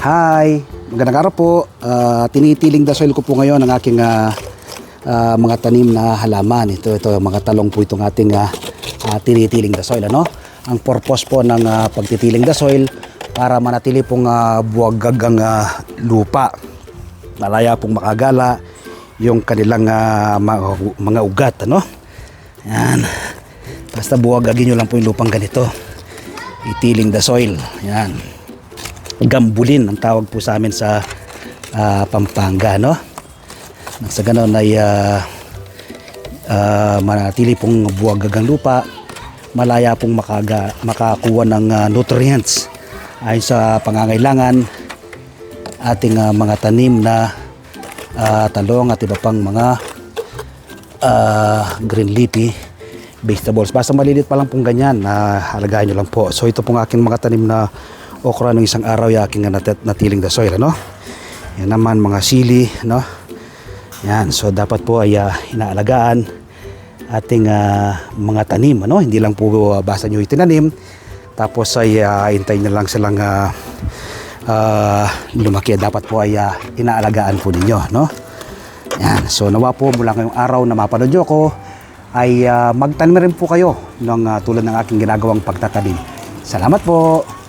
Hi! Magandang araw po. Ah, tinitiling the soil ko po ngayon ang aking ah, ah, mga tanim na halaman. Ito, ito, mga talong po itong ating ah, ah, tinitiling the soil. Ano? Ang purpose po ng ah, pagtitiling the soil para manatili pong uh, buwagag ang ah, lupa. Malaya pong makagala yung kanilang ah, mga, mga ugat. Ano? Yan. Basta buwagagin nyo lang po yung lupang ganito. Itiling the soil. Yan gambulin ang tawag po sa amin sa ah, Pampanga no nang sa ganon ay ah, ah, manatili pong buwagag lupa malaya pong makaga, makakuha ng ah, nutrients ayon sa pangangailangan ating ah, mga tanim na ah, talong at iba pang mga ah, green leafy vegetables. Basta malilit pa lang pong ganyan na halagahan nyo lang po. So ito pong aking mga tanim na okra ng isang araw yung aking nat- natiling the soil. Ano? Yan naman mga sili. No? Yan. So dapat po ay ah, inaalagaan ating ah, mga tanim. Ano? Hindi lang po ah, basta nyo itinanim. Tapos ay uh, hintayin na lang silang ah, ah, lumaki. Dapat po ay ah, inaalagaan po ninyo. No? Yan. So nawa po mula ngayong araw na mapanood ko ay ah, magtanim rin po kayo ng ah, tulad ng aking ginagawang pagtatanim. Salamat po.